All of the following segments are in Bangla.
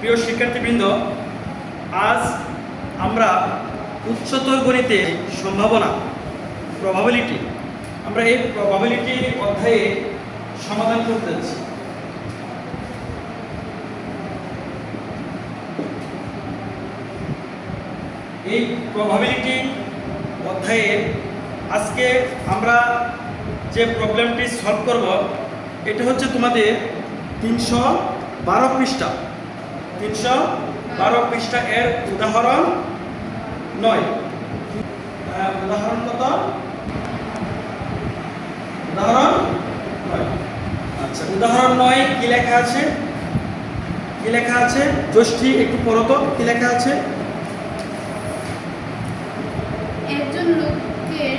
প্রিয় শিক্ষার্থীবৃন্দ, আজ আমরা উচ্চতর গণিতে সম্ভাবনা প্রবাবিলিটি আমরা এই প্রবাবিলিটি অধ্যায়ে সমাধান করতে যাচ্ছি। এই প্রবাবিলিটি অধ্যায়ে আজকে আমরা যে প্রবলেমটি সলভ করব, এটা হচ্ছে তোমাদের তিনশো বারো পৃষ্ঠা। তিনশো বারো পৃষ্ঠা এর উদাহরণ নয়। উদাহরণ কত? উদাহরণ নয়। আচ্ছা উদাহরণ নয়, কি লেখা আছে? কি লেখা আছে? জ্যোষ্ঠী, একটু পড়ো তো, কি লেখা আছে একজন লোকের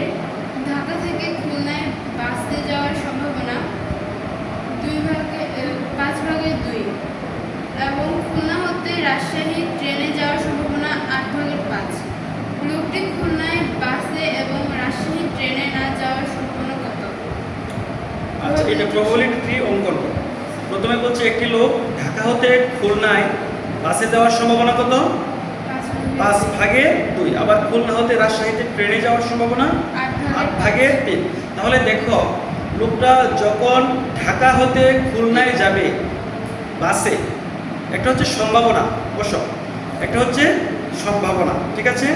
ঢাকা থেকে খুলনায় বাসে যাওয়ার সম্ভাবনা দুই ভাগে এ, পাঁচ ভাগের দুই এবং খুলনা হতে রাজশাহী ট্রেনে যাওয়ার সম্ভাবনা আট ভাগের পাঁচ লোকটি খুলনায় বাসে এবং রাজশাহী ট্রেনে না যাওয়ার সম্ভাবনা কত? আচ্ছা এটা প্রবাবিলিটি অঙ্কন প্রথমে বলছে একটি লোক ঢাকা হতে খুলনায় বাসে যাওয়ার সম্ভাবনা কত? পাঁচ ভাগে। দুই। আবার খুলনা হতে রাজশাহীতে ট্রেনে যাওয়ার সম্ভাবনা আট ভাগে তিন। তাহলে দেখো লোকটা যখন ঢাকা হতে খুলনায় যাবে বাসে একটা হচ্ছে সম্ভাবনা বস। একটা হচ্ছে সম্ভাবনা ঠিক আছে?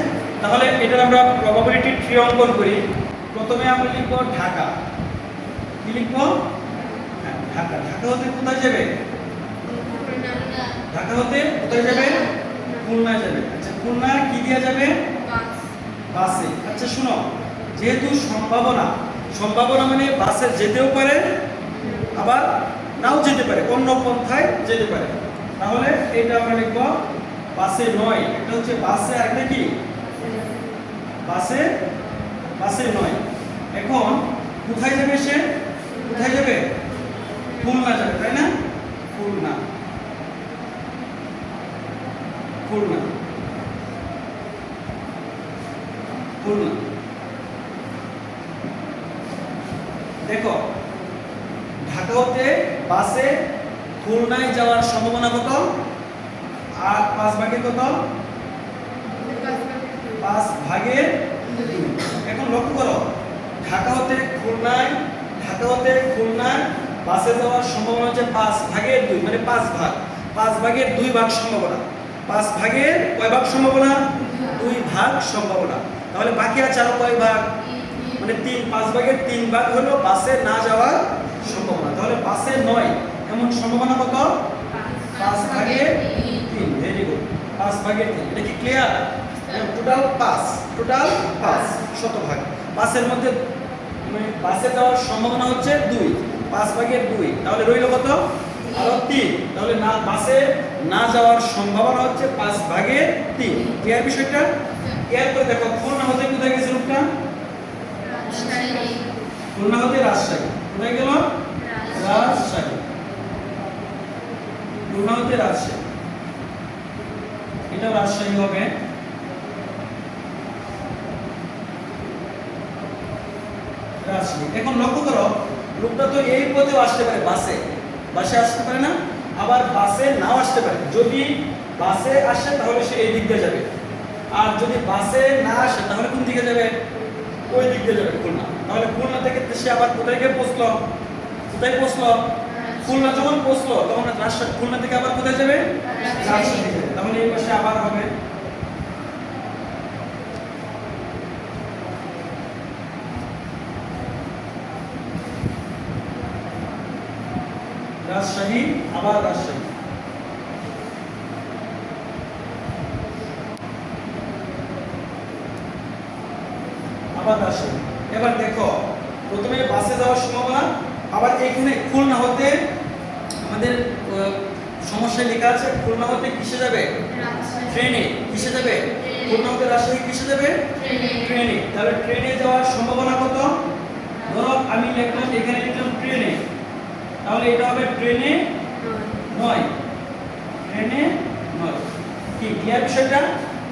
তাহলে এটার আমরা প্রবাবিলিটি ট্রি অঙ্কন করি। প্রথমে আমরা লিখব ঢাকা। কি লিখব? হ্যাঁ, ঢাকা। ঢাকা হতে কোথায় যাবে? ঢাকা হতে কোথায় যাবে? খুলনায় যাবে। আচ্ছা খুলনা কি দিয়ে যাবে? বাসে। আচ্ছা শোনো। যেহেতু সম্ভাবনা সম্ভাবনা মানে বাসে যেতেও পারে আবার নাও যেতে পারে অন্য পন্থায় যেতে পারে। তাহলে এটা আমরা লিখব বাসে নয়। এটা হচ্ছে বাসে আর কি? বাসে বাসে নয়। এখন কোথায় যাবে সে? কোথায় যাবে? খুলনা যাবে, তাই না? খুলনা। খুলনা। খুলনা। দেখো ঢাকা হতে বাসে খুলনায় যাওয়ার সম্ভাবনা কত? আর পাঁচ ভাগে কত? পাঁচ ভাগে দুই। এখন লক্ষ্য করো ঢাকা হতে খুলনায় ঢাকা হতে খুলনায় বাসে যাওয়ার সম্ভাবনা হচ্ছে পাঁচ ভাগের দুই মানে পাঁচ ভাগ। পাঁচ ভাগের দুই ভাগ সম্ভাবনা। পাঁচ ভাগের কয় ভাগ সম্ভাবনা? দুই ভাগ সম্ভাবনা। তাহলে বাকি আছে আরও কয় ভাগ? মানে তিন পাঁচ ভাগের তিন ভাগ হলো বাসে না যাওয়ার সম্ভাবনা। তাহলে বাসে নয় এমন সম্ভাবনা কত? পাঁচ ভাগের তিন। ভেরি গুড পাঁচ ভাগের তিন এটা কি ক্লিয়ার টোটাল পাঁচ টোটাল পাঁচ শতভাগ। পাঁচের মধ্যে মানে বাসে যাওয়ার সম্ভাবনা হচ্ছে দুই পাঁচ ভাগের দুই। তাহলে রইল কত? আরও তিন। তাহলে না বাসে না যাওয়ার সম্ভাবনা হচ্ছে পাঁচ ভাগে তিন। ক্লিয়ার বিষয়টা? এরপরে দেখো খুলনা হতে কোথায় গেছে লোকটা খুলনা হতে রাজশাহী। কোথায় গেল? রাজশাহী। খুলনা হতে রাজশাহী। এটা রাজশাহী হবে। রাজশাহী এখন লক্ষ্য করো লোকটা তো এই পথেও আসতে পারে বাসে। বাসে আসতে পারে না আবার বাসে নাও আসতে পারে। যদি বাসে আসে তাহলে সে এই দিক দিয়ে যাবে। আর যদি বাসে না আসে তাহলে কোন দিকে যাবে? ওই দিক দিয়ে যাবে খুলনা। তাহলে খুলনা থেকে সে আবার কোথায় গিয়ে পৌঁছলো? কোথায় পৌঁছলো? খুলনা যখন পৌঁছলো তখন রাজশাহী খুলনা থেকে আবার কোথায় যাবে? রাজশাহী। তাহলে এই পাশে আবার হবে। রাজশাহী আবার রাজশাহী। আবার রাজশাহী। এবার দেখো প্রথমে বাসে যাওয়ার সম্ভাবনা আবার এখানে খুলনা হতে আমাদের সমস্যায় লেখা আছে খুলনা হতে কিসে যাবে? ট্রেনে কিসে যাবে? খুলনা হতে রাজশাহী কিসে যাবে? ট্রেনে। তাহলে ট্রেনে যাওয়ার সম্ভাবনা কত? ধরো আমি লিখলাম এখানে লিখলাম তাহলে এটা হবে ট্রেনে নয়। ট্রেনে নয়। কি ক্লিয়ার বিষয়টা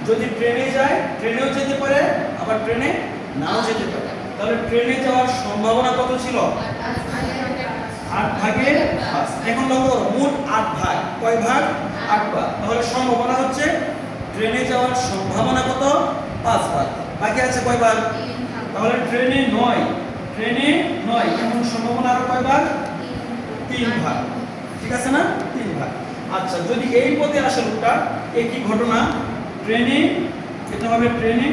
যদি ট্রেনে যায় ট্রেনেও যেতে পারে আবার ট্রেনে নাও যেতে পারে। তাহলে ট্রেনে যাওয়ার সম্ভাবনা কত ছিল? আট ভাগে এখন লক্ষ্য মোট আট ভাগ। কয় ভাগ? আট ভাগ। তাহলে সম্ভাবনা হচ্ছে ট্রেনে যাওয়ার সম্ভাবনা কত? পাঁচ ভাগ। বাকি আছে কয় ভাগ? তাহলে ট্রেনে নয়। ট্রেনে নয়। এমন সম্ভাবনা আর কয় ভাগ? তিন ভাগ। ঠিক আছে না? তিন ভাগ। আচ্ছা যদি এই পথে আসে লোকটা একই ঘটনা? ট্রেনে, এটা হবে ট্রেনে,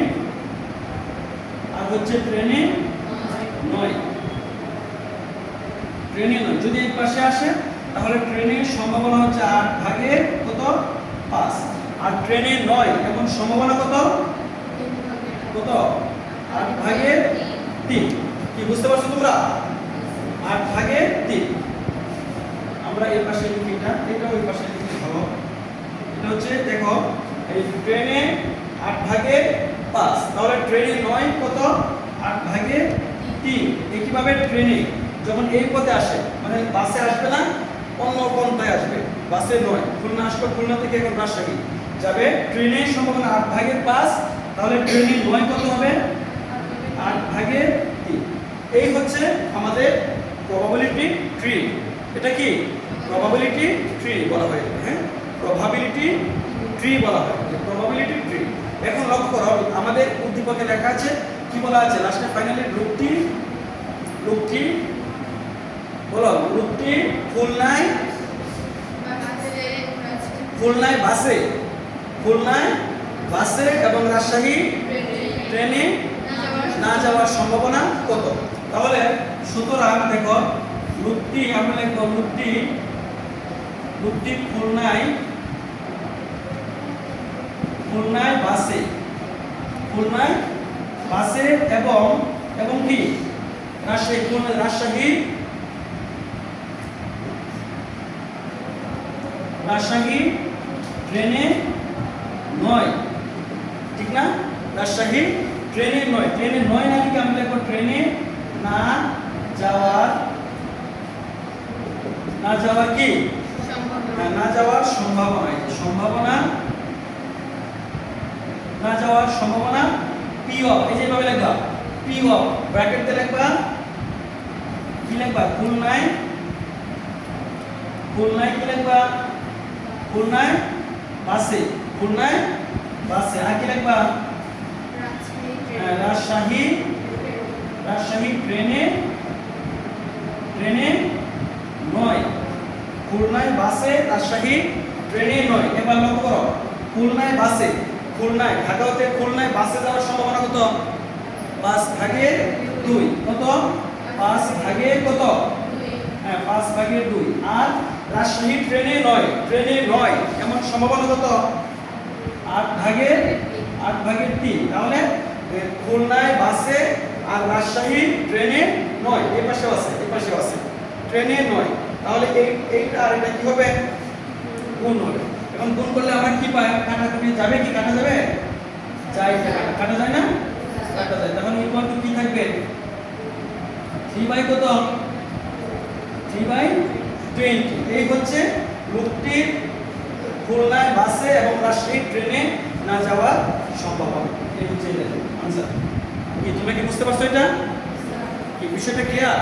আর হচ্ছে ট্রেনে নয়। ট্রেনে নয়। যদি এই পাশে আসে, তাহলে ট্রেনের সম্ভাবনা হচ্ছে আট ভাগে কত? পাঁচ। আর ট্রেনে নয়, এখন সম্ভাবনা কত? কত? আট ভাগে তিন। কি, বুঝতে পারছ তোমরা? আট ভাগে তিন। আমরা এই পাশে লিখি এটা এটা ওই পাশে লিখি ভালো এটা হচ্ছে, দেখো, এই ট্রেনে আট ভাগে পাঁচ। তাহলে ট্রেনে নয়, কত? আট ভাগে তিন। একইভাবে ট্রেনে? যখন এই পথে আসে মানে বাসে আসবে না, অন্য পন্থায় আসবে। বাসে নয়। খুলনা আসবে, খুলনা থেকে এখন রাজশাহী। যাবে ট্রেনের সম্ভাবনা আট ভাগের পাঁচ। তাহলে ট্রেনে নয় কত হবে? আট ভাগের তিন। এই হচ্ছে আমাদের প্রবাবিলিটি ট্রি এটা কি? প্রবাবিলিটি ট্রি বলা হয় হ্যাঁ? প্রবাবিলিটি ট্রি বলা হয় প্রবাবিলিটি ট্রি এখন লক্ষ্য করো, আমাদের উদ্দীপকে লেখা আছে, কি বলা আছে? লাস্টে ফাইনালি লোকটি লোকটি বলো লোকটি খুলনায় খুলনায় বাসে খুলনায় বাসে এবং রাজশাহী ট্রেনে না যাওয়ার সম্ভাবনা কত? তাহলে সুতরাং দেখো লুপ্তি আমরা লিখব লুপ্তি লুপ্তি খুলনায় খুলনায় বাসে খুলনায় বাসে এবং এবং কি? রাজশাহী, খুলনা, রাজশাহী রাজশাহী ট্রেনে নয়। ঠিক না? রাজশাহী ট্রেনে নয়। ট্রেনে নয় না কি আমরা দেখো ট্রেনে না যাওয়ার না যাওয়ার কি? না যাওয়ার সম্ভাবনা সম্ভাবনা? না যাওয়ার সম্ভাবনা? পি অফ এই যে এভাবে লেখা পি অফ ব্র্যাকেট দিয়ে লিখবা। কি লিখবা? খুলনায়? খুলনায় কি লিখবা? খুলনায় বাসে। খুলনায় বাসে। আর কি লিখবা? হ্যাঁ, রাজশাহী রাজশাহী ট্রেনে। ট্রেনে খুলনায় বাসে রাজশাহী ট্রেনে নয়। এবার লক্ষ্য করো। খুলনায় বাসে, খুলনায় ঢাকা হতে খুলনায় বাসে যাওয়ার সম্ভাবনা কত? পাঁচ ভাগের দুই। কত? পাঁচ ভাগের কত? হ্যাঁ পাঁচ ভাগের দুই। আর রাজশাহী ট্রেনে নয়। ট্রেনে নয়। এমন সম্ভাবনা কত? আট ভাগের আট ভাগের তিন। তাহলে খুলনায় বাসে আর রাজশাহী ট্রেনে নয়। এই পাশেও আছে এই পাশেও আছে। ট্রেনে নয়। তাহলে এই এইটা আর এটা কি হবে গুণ হবে? এখন গুণ করলে আমার কি পায় কাটাকুটি যাবে কি? কাটা যাবে? যাই কাটা- কাটা যায় না? কাটা যায়। তখন ইকুয়াল টু কি থাকবে? থ্রি বাই কত? থ্রি বাই টোয়েন্টি এই হচ্ছে লোকটির খুলনায় বাসে এবং রাজশাহী ট্রেনে না যাওয়ার সম্ভাবনা এই হচ্ছে আনসার কি তোমরা কি বুঝতে পারছ এটা? কি বিষয়টা ক্লিয়ার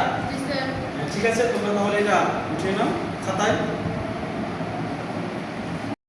ঠিক আছে তোমরা তাহলে এটা উঠিয়ে নাও খাতায়